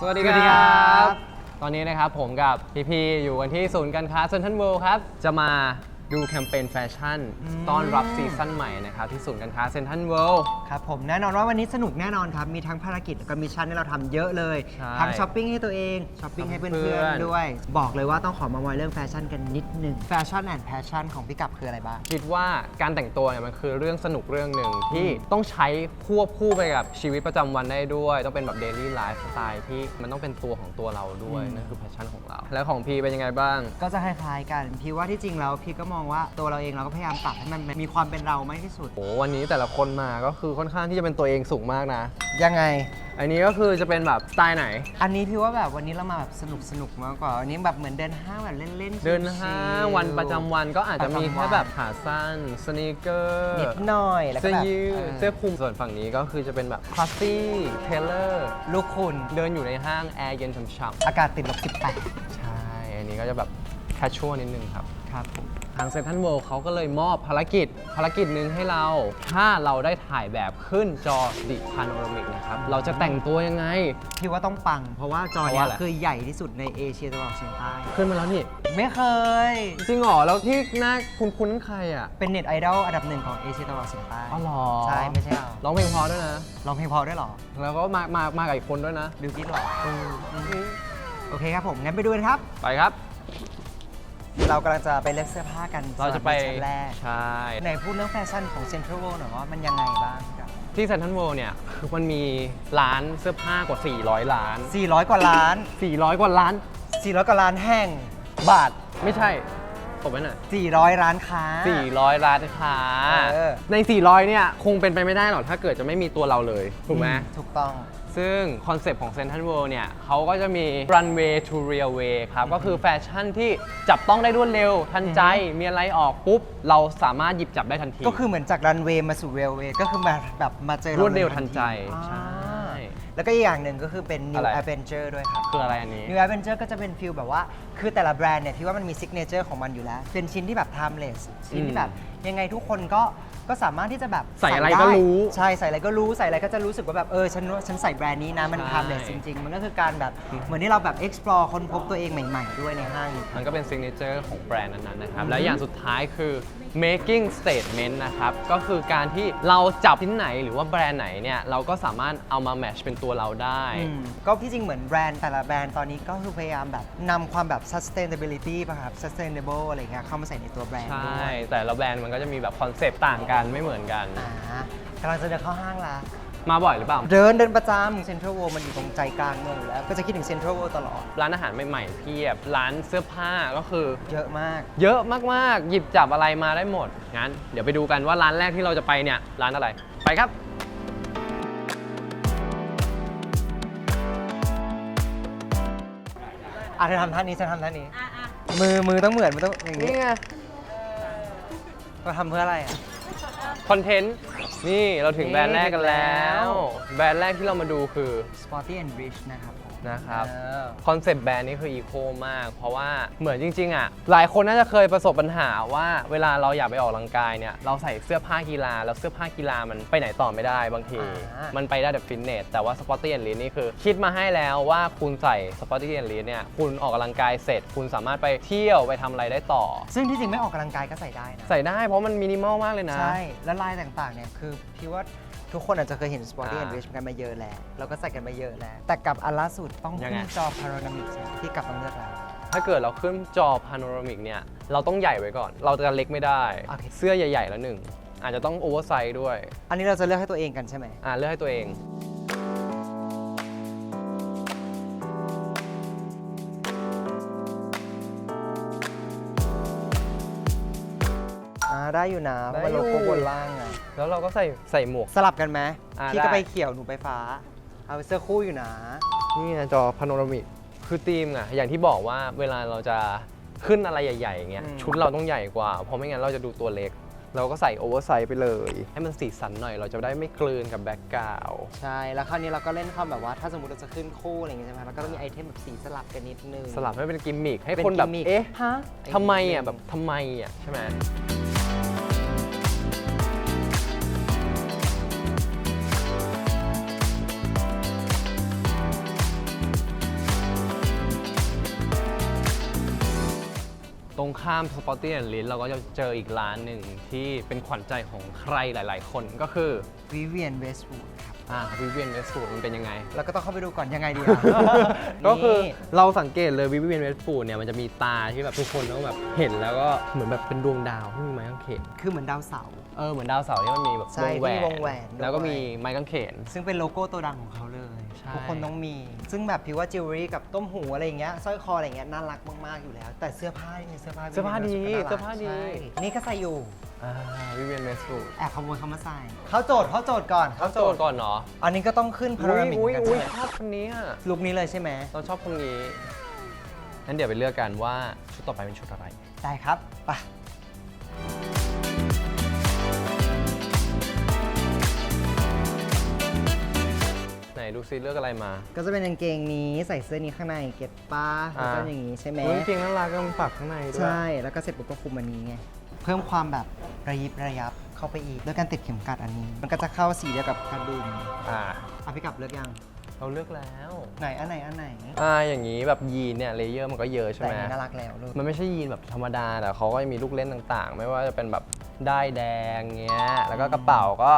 สวัสดีสวัสดีคครัรับบตอนนี้นะครับผมกับพีพีอยู่กันที่ศูนย์การค้าเซ็นทรัลเวิลด์ครับ จะมา ดูแคมเปญแฟชั่นต้อนรับซีซั่นใหม่นะครับที่ศูนย์การค้าเซ็นทรัลเวิลด์ ครับผมแน่นอนว่าวันนี้สนุกแน่นอนครับ มีทั้งภารกิจแล้วก็มิชชั่นที่เราทำเยอะเลย ใช่ทั้งช้อปปิ้งให้ตัวเองช้อปปิ้งให้เพื่เพื่ออนนๆด้วย บอกเลยว่าต้องขอมามอยเรื่องแฟชั่นกันนิดนึงแฟชั่นแอนด์แพชชั่นของพี่กับคืออะไรบ้าง คิดว่าการแต่งตัวเนี่ยมันคือเรื่องสนุกเรื่องหนึ่งที่ต้องใช้ควบคู่ไปกับชีวิตประจำวันได้ด้วย ต้องเป็นแบบเดลี่ไลฟ์สไตล์ที่มันต้องเป็นตัวของตัวเราด้วยอืมนั่นคือแพชชั่นของเรา แล้วของพีเป็นยังไงบ้าง ก็จะคล้ายๆกัน พี่ว่าที่จริงแล้วพี่ก็มองว่าตัวเราเองเราก็พยายามปรับให้มันมีความเป็นเรามากที่สุด โอ้วันนี้แต่ละคนมาก็คือค่อนข้างที่จะเป็นตัวเองสูงมากนะ ยังไง อันนี้ก็คือจะเป็นแบบสไตล์ไหน อันนี้พี่ว่าแบบวันนี้เรามาแบบสนุกสนุกๆมากกว่าวันนี้แบบเหมือนเดินห้างแบบเล่นๆเดินชิห้างๆวันประจำวันก็อาจจะมีประจำวันแค่แบบขาสั้นสนีกเกอร์นิดหน่อยแล้วก็เสื้อแบบยืดเออเสื้อคลุมส่วนฝั่งนี้ก็คือจะเป็นแบบคลาสซี่เทเลอร์ลูกคุณเดินอยู่ในห้างแอร์เย็นฉ่ำอากาศติดลบๆใช่ อันนี้ก็จะแบบแคชชวลนิดนึงครับ18ครับผม ทางเซ n นทรัลเวิลด์เขาก็เลยมอบภารกิจภารกิจหนึ่งให้เรา ถ้าเราได้ถ่ายแบบขึ้นจอดิพาโนรามิกนะครับ เราจะแต่งตัวยังไง พี่ว่าต้องปัง เพราะว่าจอเพราะเนี้ว่ายอะไร คือใหญ่ที่สุดในเอเชียตะวันออกเฉียงใต้ ขึ้นมาแล้วนี่ ไม่เคย จริงเหรอ แล้วที่หน้าคุณคุณนั่นใครอะเป็นเน็ตไอดอลอันดับหนึ่งของเอเชียตะวันออกเฉียงใต้อ๋อเหรอใช่ไม่ใช่เราร้องเพลงเพอด้วยนะ ร้องเพลงเพอด้วยเหรอแล้วก็มามามากับอีกคนด้วยนะ บิวกิ้นเหรอโอเคครับผมงั้นไปดูกันครับ ไปครับ เรากำลังจะไปเลือกเสื้อผ้ากันเราจะไปสำหบชั้นแรกใช่ในพูดเรื่องแฟชั่นของเซ็นทรัลเวิลด์หน่อยว่ามันยังไงบ้างครับที่เซ n นทรัลเวิลด์เนี่ยคือมันมีร้านเสื้อผ้ากว่า 400 ล้าน 400 กว่าล้าน 400 กว่าล้าน 400 กว่าล้านแห่ง บาทไม่ใช่ตบไว้หน่อย400 ร้านค้า 400ร้านค้าเออ ใน 400 เนี่ยคงเป็นไปไม่ได้หรอกถ้าเกิดจะไม่มีตัวเราเลยถูกไหมถูกต้อง ซึ่งคอนเซปต์ของ Central World เนี่ยเขาก็จะมี runway to railway ครับ ก็คือแฟชั่นที่จับต้องได้รวดเร็ว ทันใจมีอะไรออกปุ๊บ เราสามารถหยิบจับได้ทันที ก็คือเหมือนจากรันเวย์มาสู่เรลเวย์ก็คือมาแบบมาเจอรวดเร็วทันใจอ่าใช่ แล้วก็อีกอย่างหนึ่งก็คือเป็น New อะไร Adventure ด้วยครับ คืออะไรอันนี้ New Adventure ก็จะเป็นฟิลแบบว่า คือแต่ละแบรนด์เนี่ยที่ว่ามันมีซิกเนเจอร์ของมันอยู่แล้ว เป็นชิ้นที่แบบ timeless ชิ้นที่แบบยังไงทุกคนก็ ก็สามารถที่จะแบบใส่อะไรด้ก็รู้ใช่ใส่อะไรก็รู้ใส่อะไรก็จะรู้สึกว่าแบบเออฉันว่าฉันใส่แบรนด์นี้นะมันใช่ timeless จริง ๆ มันก็คือการแบบเหมือนที่เราแบบ explore ค้นพบตัวเองใหม่ ๆ ด้วยในห้างนี้ มันก็เป็น signature ของแบรนด์นั้นๆนะครับ และอย่างสุดท้ายคือ making statement นะครับ ก็คือการที่เราจับชิ้นไหนหรือว่าแบรนด์ไหนเนี่ย เราก็สามารถเอามา match เป็นตัวเราได้ อืมก็ที่จริงเหมือนแบรนด์แต่ละแบรนด์ตอนนี้ก็คือพยายามแบบนำความแบบ sustainability ป่ะครับ sustainable อะไรเงี้ยเข้ามาใส่ในตัวแบรนด์ใช่ ด้วยแต่ละแบรนด์มันก็จะมีแบบคอนเซปต์ต่างกันไม่เหมือนกัน อ่ากำลังจะเดินเข้าห้างละ มาบ่อยหรือเปล่า เดินเดินประจำเซ็นทรัลเวิลด์มันอยู่ตรงใจกลางเมืองอยู่แล้ว ก็จะคิดถึงเซ็นทรัลเวิลด์ตลอด ร้านอาหารใหม่ๆเพียบ ร้านเสื้อผ้าก็คือ เยอะมาก เยอะมากๆ หยิบจับอะไรมาได้หมด งั้น เดี๋ยวไปดูกันว่าร้านแรกที่เราจะไปเนี่ย ร้านอะไร ไปครับ อะเธอทำท่านี้ฉันทำท่านี้มือมือต้องเหมือนมันต้องอย่างนี้นี่ไงเราทำเพื่ออะไรอะ คอนเทนต์ นี่เราถึงนี่แบรนด์แรกกันแล้วถึงแล้ว แบรนด์แรกที่เรามาดูคือ Sporty and Rich นะครับผม นะครับ เออ คอนเซปต์แบรนด์นี้คืออีโคมาก เพราะว่าเหมือนจริง ๆ อะ หลายคนน่าจะเคยประสบปัญหาว่าเวลาเราอยากไปออกกำลังกายเนี่ย เราใส่เสื้อผ้ากีฬา แล้วเสื้อผ้ากีฬามันไปไหนต่อไม่ได้บางที อ่ามัมันไปได้แบบฟิตเนส แต่ว่า Sporty and Lean นี่คือ คิดมาให้แล้วว่าคุณใส่ Sporty and Lean เนี่ย คุณออกกำลังกายเสร็จ คุณสามารถไปเที่ยวไปทำอะไรได้ต่อ ซึ่งที่จริงไม่ออกกำลังกายก็ใส่ได้นะ ใส่ได้เพราะมันมินิมอลมากเลยนะ ใช่ แล้วลายต่างๆเนี่ยคือพี่ว่า ทุกคนอาจจะเคยเห็น Sporty อ่า and Rich กันมาเยอะแล้วเราก็ใส่กันมาเยอะแล้ว แต่กับอันล่าสุดต้องยังขึ้ไงนจอ Panoramic ที่กลับมาเลือกแล้ว ถ้าเกิดเราขึ้นจอพาโนรามิกเนี่ย เราต้องใหญ่ไว้ก่อน เราจะเล็กไม่ได้ โอเค เสื้อใหญ่ ๆ แล้วหนึ่ง อาจจะต้องโอเวอร์ไซส์ด้วย อันนี้เราจะเลือกให้ตัวเองกันใช่ไหม อ่าเลือกให้ตัวเอง อ่าได้อยู่นะเพราะมันได้โลอยู่ โก้บนล่างอะ แล้วเราก็ใส่ใส่หมวก สลับกันไหมอ่าพี่ก็ได้ ไปเขียวหนูไปฟ้า เอาเสื้อคู่อยู่นะ นี่นะจอพาโนรามิกคือธีมอะอย่างที่บอกว่าเวลาเราจะขึ้นอะไรใหญ่ๆอย่างเงี้ยอืม ชุดเราต้องใหญ่กว่า เพราะไม่งั้นเราจะดูตัวเล็ก เราก็ใส่โอเวอร์ไซส์ไปเลย ให้มันสีสันหน่อยเราจะได้ไม่กลืนกับแบ็กกราวด์ใช่ แล้วคราวนี้เราก็เล่นความแบบว่าถ้าสมมติเราจะขึ้นคู่อะไรอย่างเงี้ยใช่ไหมเราก็ต้องมีไอเทมแบบสีสลับกันนิดนึงสลับให้เป็นกิมมิคให้เป็นคนแบบกิมมิคเอ๊ะฮะทำไมอะแบบทำไมอะใช่ไหม รงข้ามสปอร์ตี้แอนด์ลินเราก็จะเจออีกร้านหนึ่งที่เป็นขวัญใจของใครหลาย ๆ คนก็คือวิเวียนเวสต์วูดครับอ่าวิเวียนเวสฟูดมันเป็นยังไงแล้วก็ต้องเข้าไปดูก่อนยังไงดีก็คือนี่เราสังเกตเลยวิเวียนเวสฟูดเนี่ยมันจะมีตาที่แบบทุกคนต้องแบบเห็นแล้วก็เหมือนแบบเป็นดวงดาวที่มีไม้กางเขนคือเหมือนดาวเสาร์ เออเหมือนดาวเสาร์ที่มันมีแบบใช่วงแหวที่มีวงแหวนนด้วย แล้วก็มีไม้กางเขน ซึ่งเป็นโลโก้ตัวดังของเขาเลยใช่ ทุกคนต้องมี ซึ่งแบบพี่ว่าจิวเวลรี่กับต้มหูอะไรอย่างเงี้ยสร้อยคออะไรอย่างเงี้ยน่ารักมากๆอยู่แล้ว แต่เสื้อผ้านี่เสื้อผ้าเสื้อผ้าดีน่รักเสื้อผ้าดี ใช่นี่ก็ใส่อยู่อ่า วิเวียนเวสฟูดแอบขโมยเขามาใส่เขาโจทย์เขาโจทย์ก่อนเขาโจทย์ก่อนเนาะอันนี้ก็ต้องขึ้นพาอุ้รายมิกอุ้ยกันอุ้ยใช่ไหมชอบคนนี้อะลุคนี้เลยใช่ไหมเราชอบคนนี้งั้นเดี๋ยวไปเลือกกันว่าชุดต่อไปเป็นชุดอะไร ได้ครับไปไหนดูซิเลือกอะไรมาก็จะเป็นกางเกงนี้ใส่เสื้อนี้ข้างในเก็ตป้าแล้วก็อย่างนี้ใช่ไหม อุ้ยจริงน่ารักก็มันปักข้างในด้วย ใช่ แล้วก็เสร็จปุ๊บก็คุมอันนี้ไง เพิ่มความแบบ ระยิบระยับเข้าไปอีกด้วยการติดเข็มกัดอันนี้ มันก็จะเข้าสีเดียวกับกระดุมอ่าเอาพี่กลับเลือกยังเราเลือกแล้ว ไหนอันไหนอันไหนอ่า อย่างนี้แบบยีนเนี่ยเลเยอร์มันก็เยอะใช่แต่ไหม อันนี้น่ารักแล้วลูกมันไม่ใช่ยีนแบบธรรมดาแต่เขาก็จะมีลูกเล่นต่างๆ ไม่ว่าจะเป็นแบบได้ายแดงเงี้ย แล้วก็กระเป๋าก็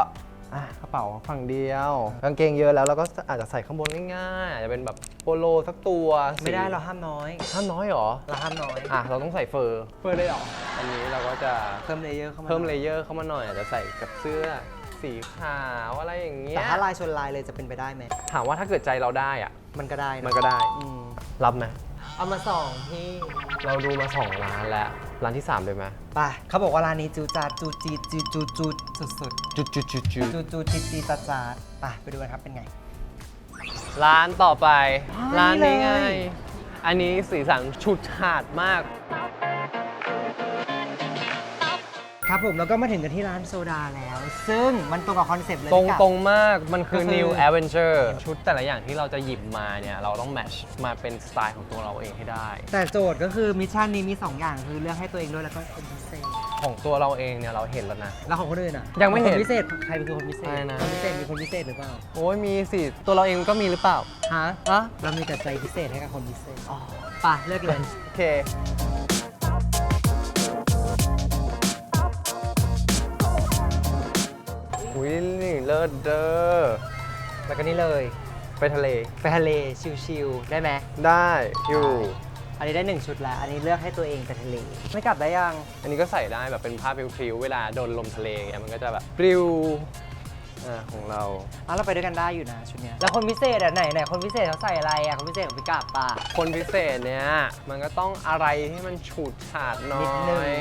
อะกระเป๋าฝั่งเดียวกางเกงเยอะแล้วเราก็อาจจะใส่ข้างบนง่ายๆอาจจะเป็นแบบโปโลสักตัวสีไม่ได้เราห้ามน้อย ห้ามน้อยเหรอเราห้ามน้อย อะเราต้องใส่เฟอร์เปิดเลยหรออันนี้เราก็จะเพิ่มเลเยอร์เข้ามาเพิ่มเลเยอร์เข้ามาหน่อยอาจจะใส่กับเสื้อสีขาวอะไรอย่างเงี้แต่ยถ้าลายชนลายเลยจะเป็นไปได้ไหม ถามว่าถ้าเกิดใจเราได้อะ มันก็ได้ะมันก็ได้อืมรับไหมเอามาสองพี่ เราดูมาสองร้านแล้ว ร้านที่สามเลยไหมไปเขาบอกว่าร้านนี้จูจาดจูจีดจูจูจูดสุดจุดจุดจุดจุดๆจูจูจีจีตาจาดไปไปดูกันครับเป็นไง ร้านต่อไปอ่าร้านนี้นี่ไงเลยอันนี้สีสันชุดฉาดมาก ครับผมแล้วก็มาถึงกันที่ร้านโซดาแล้ว ซึ่งมันตรงกับคอนเซปต์เลยตรงพี่กับ ตรงมากมันคือ ก็คือ New Adventure ชุดแต่ละอย่างที่เราจะหยิบมาเนี่ย เราต้องแมทช์มาเป็นสไตล์ของตัวเราเองให้ได้ แต่โจทย์ก็คือมิชชั่นนี้มี 2 อย่างคือเลือกให้ตัวเองด้วยแล้วก็คนพิเศษของตัวเราเองเนี่ย เราเห็นแล้วนะ แล้วของคนอื่นอะยังไม่เห็นคนพิเศษใครเป็นคนพิเศษอะไรนะ คนพิเศษมีคนพิเศษหรือเปล่าโอ้ยมีสิตัวเราเองก็มีหรือเปล่าฮะฮะเรามีแต่ใจพิเศษให้กับคนพิเศษอ๋อไปเลือกเลย โอเค ลิศเด้อแล้วก็นี่เลย ไปทะเลไปทะเลชิลๆได้ไหมได้อยู่ อันนี้ได้หนึ่งชุดแล้ว อันนี้เลือกให้ตัวเองไปทะเล ไม่กลับได้ยังอันนี้ก็ใส่ได้แบบเป็นผ้าพริ้วๆเวลาโดนลมทะเลเงี้ยมันก็จะแบบปลิวอ่าของเราอะเราไปด้วยกันได้อยู่นะชุดเนี้ยแล้วคนพิเศษอะไหนไหนคนพิเศษเขาใส่อะไรอะคนพิเศษของพี่กาบป่ะคนพิเศษเนี่ยมันก็ต้องอะไรที่มันฉูดฉาดหน่อนิดนึง ย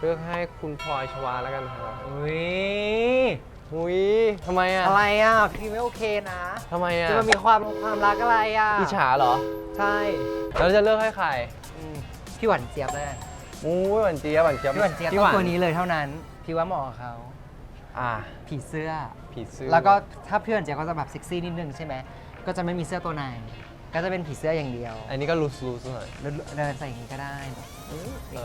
เลือกให้คุณพลอยชวาแล้วกันครับ อุ้ย อุ้ยทำไมอะอะไรอะพี่ไม่โอเคนะทำไมอะจะมามีความความรักอะไรอะอิจฉาเหรอ ใช่แล้วจะเลือกให้ใครอืมพี่หวานเจี๊ยบแล้วกันอู้ยหวานเจี๊ยบหวานเจี๊ยบพี่หวานเจี๊ยบพี่ต้หองวานตัวนี้เลยเท่านั้น พี่ว่าเหมาะกับเขาอ่าผีเสื้อ ผีเสื้อแล้วก็ถ้าพี่หวานเจี๊ยบก็จะแบบเซ็กซี่นิดนึงใช่ไหมก็จะไม่มีเสื้อตัวใน ก็จะเป็นผีเสื้ออย่างเดียวอันนี้ก็ลูสลูสหน่อย แล้วเดินใส่อย่างนี้ก็ได้เอนี่อ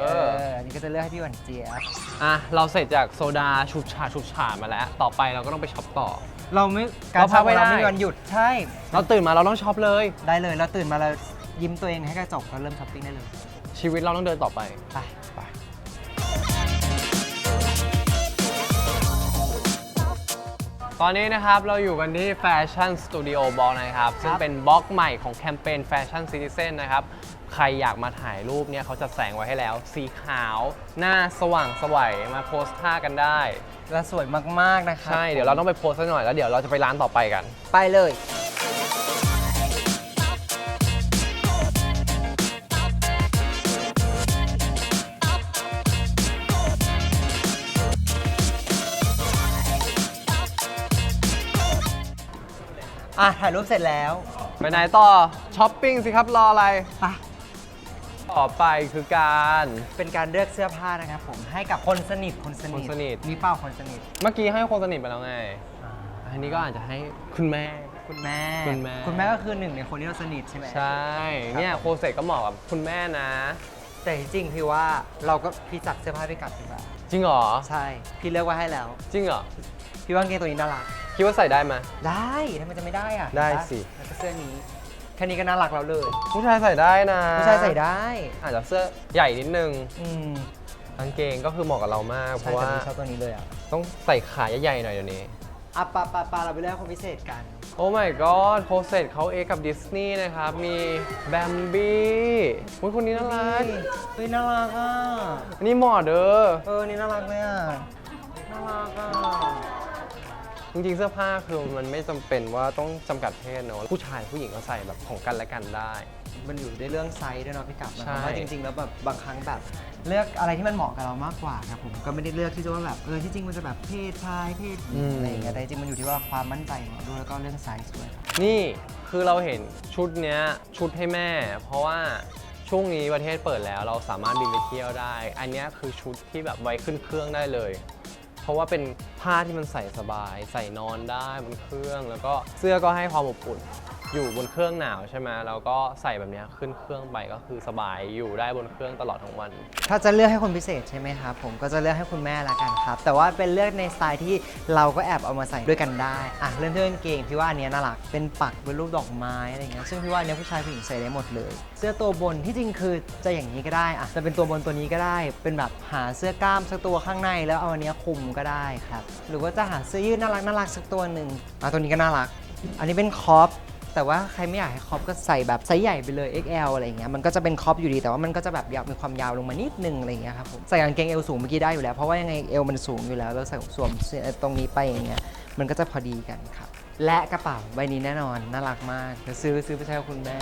เอออันนี้ก็จะเลือกให้พี่หวานเจี๊ยบอะ เราเสร็จจากโซดาชุบฉาดชุบฉาดมาแล้ว ต่อไปเราก็ต้องไปช็อปต่อ เราไม่เราพักไม่ได้เราไม่มีวันหยุดใช่ เราตื่นมาเราต้องช็อปเลย ได้เลยเราตื่นมาเรายิ้มตัวเองให้กระจกเราเริ่มช้อปปิ้งได้เลย ชีวิตเราต้องเดินต่อไป ไป ไป ตอนนี้นะครับเราอยู่กันที่แฟชั่นสตูดิโอบล็อกนะครับ ซึ่งเป็นบล็อกใหม่ของแคมเปญแฟชั่นซิติเซนนะครับ ใครอยากมาถ่ายรูปเนี่ยเขาจะแสงไว้ให้แล้ว สีขาว หน้าสว่างสวัยมาโพสท่ากันได้ แล้วสวยมากๆนะคะใช่ เดี๋ยวเราต้องไปโพสต์ซะหน่อยแล้วเดี๋ยวเราจะไปร้านต่อไปกัน ไปเลย อะถ่ายรูปเสร็จแล้วไปไหนต่อช้อปปิ้งสิครับรออะไร ไปต่อไปคือการ เป็นการเลือกเสื้อผ้านะครับผมให้กับคนสนิทคนสนิทคนสนิท มีเป้าคนสนิทเมื่อกี้ให้คนสนิทไปแล้วไง อันนี้ก็อาจจะให้คุณแม่ คุณแม่ คุณแม่ คุณแม่ก็คือหนึ่งในคนที่เราสนิทใช่ไหมใช่ เนี่ยโคเซตก็เหมาะกับคุณแม่นะ แต่จริงๆพี่ว่าเราก็พี่จัดเสื้อผ้าพี่กลับดีกว่า จริงเหรอ ใช่ พี่เลือกไว้ให้แล้ว จริงเหรอ พี่ว่ากางเกงตัวนี้น่ารัก คิดว่าใส่ได้ไหม ได้ทำไมจะไม่ได้อะได้เห็นปะสิ แล้วก็เสื้อนี้แคค่นี้ก็น่ารักแล้วเลยผู้ชายใส่ได้นะผู้ชายใส่ได้อาจจะเสื้อใหญ่นิดนึงอืมกางเกงก็คือเหมาะกับเรามาก เพใช่ราะแต่ว่าพี่ชอบตัวนี้เลยอะ ต้องใส่ขาใหญ่ๆหน่อยเดี๋ยวนี้ อะปาปาปาเราไปเลือกคนพิเศษกัน โอ้ my god โคเซตเขาเอกับดิสนีย์นะครับ มีแบมบี้อุ้ยคนนี้น่ารักเฮ้ยน่ารักอะ อันนี่เหมาะเด้อ เออ นี่น่ารักเลยอะ น่ารักอะ จริงๆ เสื้อผ้าคือมันไม่จำเป็นว่าต้องจำกัดเพศเนอะผู้ชายผู้หญิงก็ใส่แบบของกันและกันได้ มันอยู่ในเรื่องไซส์ด้วยเนาะพี่กับนะใช่ ว่าจริงๆแล้วแบบบางครั้งแบบเลือกอะไรที่มันเหมาะกับเรามากกว่าครับผมก็ไม่ได้เลือกที่จะว่าแบบเออที่จริงมันจะแบบเพศชายเพศหญิงอะไรอย่างเงี้ยแต่จริงๆมันอยู่ที่ว่าความมั่นใจของเราด้วยแล้วก็เรื่องไซส์ด้วยครับนี่คือเราเห็นชุดเนี้ยชุดให้แม่ เพราะว่าช่วงนี้ประเทศเปิดแล้ว เราสามารถบินไปเที่ยวได้ อันเนี้ยคือชุดที่แบบไว้ขึ้นเครื่องได้เลย เพราะว่าเป็นผ้าที่มันใส่สบาย ใส่นอนได้บนเครื่อง แล้วก็เสื้อก็ให้ความอบอุ่น อยู่บนเครื่องหนาวใช่ไหมแล้วก็ใส่แบบเนี้ยขึ้นเครื่องไปก็คือสบายอยู่ได้บนเครื่องตลอดทั้งวัน ถ้าจะเลือกให้คนพิเศษใช่ไหมครับผมก็จะเลือกให้คุณแม่ละกันครับ แต่ว่าเป็นเลือกในสไตล์ที่เราก็แอบเอามาใส่ด้วยกันได้อะเริ่มที่กางเกงพี่ว่าอันเนี้ยน่ารักเป็นปักเป็นรูปดอกไม้อะไรเงี้ยซึ่งพี่ว่าอันเนี้ยผู้ชายผู้หญิงใส่ได้หมดเลย เสื้อตัวบนที่จริงคือจะอย่างนี้ก็ได้อะจะเป็นตัวบนตัวนี้ก็ได้ เป็นแบบหาเสื้อกล้ามสักตัวข้างในแล้วเอาอันเนี้ยคลุมก็ได้ครับหรือว่าจะหาเสื้อยืดน่ารักน่ารักสักตัวหนึ่งอะตัวนี้ก็น่ารัก อันนี้เป็นคอป แต่ว่าใครไม่อยากให้ครอปก็ใส่แบบไซส์ใหญ่ไปเลย XL อะไรอย่างเงี้ยมันก็จะเป็นครอปอยู่ดีแต่ว่ามันก็จะแบบยาวมีความยาวลงมานิดนึงอะไรอย่างเงี้ยครับผมใส่กางเกงเอวสูงเมื่อกี้ได้อยู่แล้วเพราะว่ายังไงเอวมันสูงอยู่แล้วแล้วใส่สวมตรงนี้ไปอย่างเงี้ยมันก็จะพอดีกันครับและกระเป๋าใบนี้แน่นอนน่ารักมากเดี๋ยวซื้อซื้อไปใช้กับคุณแม่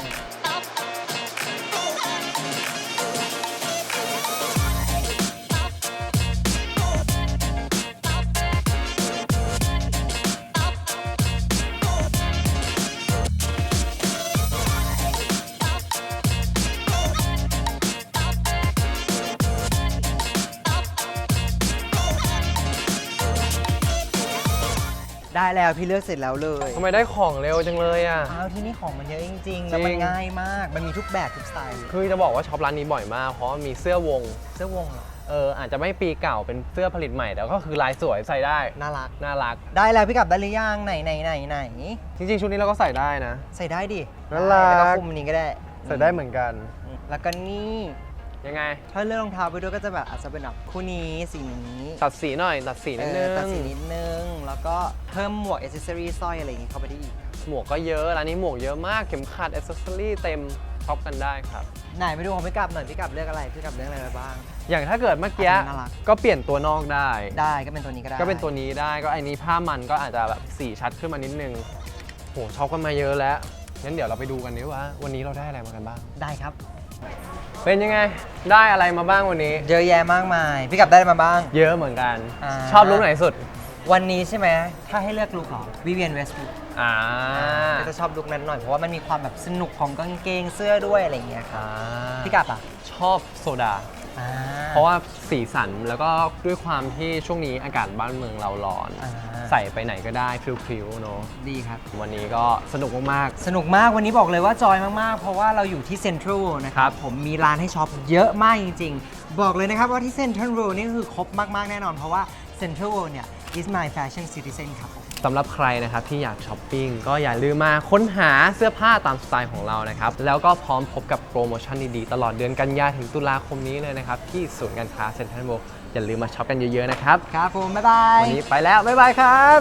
แล้วพี่เลือกเสร็จแล้วเลยทำไมได้ของเร็วจังเลยอะ อ้าวที่นี่ของมันเยอะจริง ๆ แล้วมันจริง ง่ายมาก มันมีทุกแบบทุกสไตล์เลยคือจะบอกว่าช็อปร้านนี้บ่อยมาก เพราะว่ามีเสื้อวง เสื้อวงเหรอ เอออาจจะไม่ปีเก่าเป็นเสื้อผลิตใหม่ แต่ก็คือลายสวยใส่ได้ น่ารัก น่ารัก ได้แล้วพี่กลับได้หรือยังไหนไหนไหนไหนจริงๆ ชุดนี้เราก็ใส่ได้นะ ใส่ได้ดิน่ารัก แล้วก็คุมนี้ก็ได้ใส่ได้เหมือนกันอืมแล้วก็นี่ ยังไง ถ้าเลือกรองเท้าไปด้วยก็จะแบบอาจจะเป็นแบบคู่นี้สีนี้ตัดสีหน่อย ตัดสีนิดนึงเออตัดสีนิดนึง แล้วก็เพิ่มหมวกอ c เซสซอรี่สร้อยอะไรอย่างงี้เข้าไปได้อีก หมวกก็เยอะร้านนี้หมวกเยอะมากเข็มขัดอ c เซสซอรี่เต็มช็อปกันได้ครับ ไหนไปดูของพี่กลับหน่อยพี่กลับเลือกอะไรพี่กลับเลือกอะไรไปบ้าง อย่างถ้าเกิดเมื่อกี้อันนี้น่ารัก ก็เปลี่ยนตัวนอกได้ ได้ก็เป็นตัวนี้ก็ได้ก็เป็นตัวนี้ได้ก็ไอ้นี้ผ้ามันก็อาจจะแบบสีชัดขึ้นมานิดนึงโหช็อปกันมาเยอะแล้วงั้นเดี๋ยวเราไปดูกันดีว่า วันนี้เราได้อะไรมากันบ้าง ได้ครับ เป็นยังไง ได้อะไรมาบ้างวันนี้ เยอะแยะมากมาย พี่กลับได้อะไรมาบ้าง เยอะเหมือนกัน อ่า ชอบลุคไหนสุด วันนี้ใช่ไหม ถ้าให้เลือกลุคเหรอวิเวียนเวสต์อ่าก็จะชอบลุคนั้นหน่อย เพราะว่ามันมีความแบบสนุกของกางเกงเสื้อด้วยอะไรอย่างเงี้ยครับอ่าพี่กลับอะชอบโซดา อ่เพราะว่าสีสันแล้วก็ด้วยความที่ช่วงนี้อากาศบ้านเมืองเราร้อน อ่า ใส่ไปไหนก็ได้พริ้วๆเนาะดีครับ วันนี้ก็สนุกมาก สนุกมากวันนี้บอกเลยว่าจอยมาก ๆ เพราะว่าเราอยู่ที่เซ็นทรัลนะคครัรับบผมมีร้านให้ช็อปเยอะมากจริง ๆ บอกเลยนะครับว่าที่เซ็นทรัลเวิลด์นี่คือครบมาก ๆ แน่นอน เพราะว่าเซ็นทรัลเวิลด์เนี่ย is my fashion citizen ครับผมสำหรับใครนะครับที่อยากช้อปปิ้งก็อย่าลืมมาค้นหาเสื้อผ้าตามสไตล์ของเรานะครับ แล้วก็พร้อมพบกับโปรโมชั่นดี ๆ ตลอดเดือนกันยาถึงตุลาคมนี้เลยนะครับ ที่ศูนย์การค้าเซ็นทรัลเวิลด์ อย่าลืมมาช็อปกันเยอะๆนะครับ ครับผม บ๊ายบาย วันนี้ไปแล้ว บ๊ายบายครับ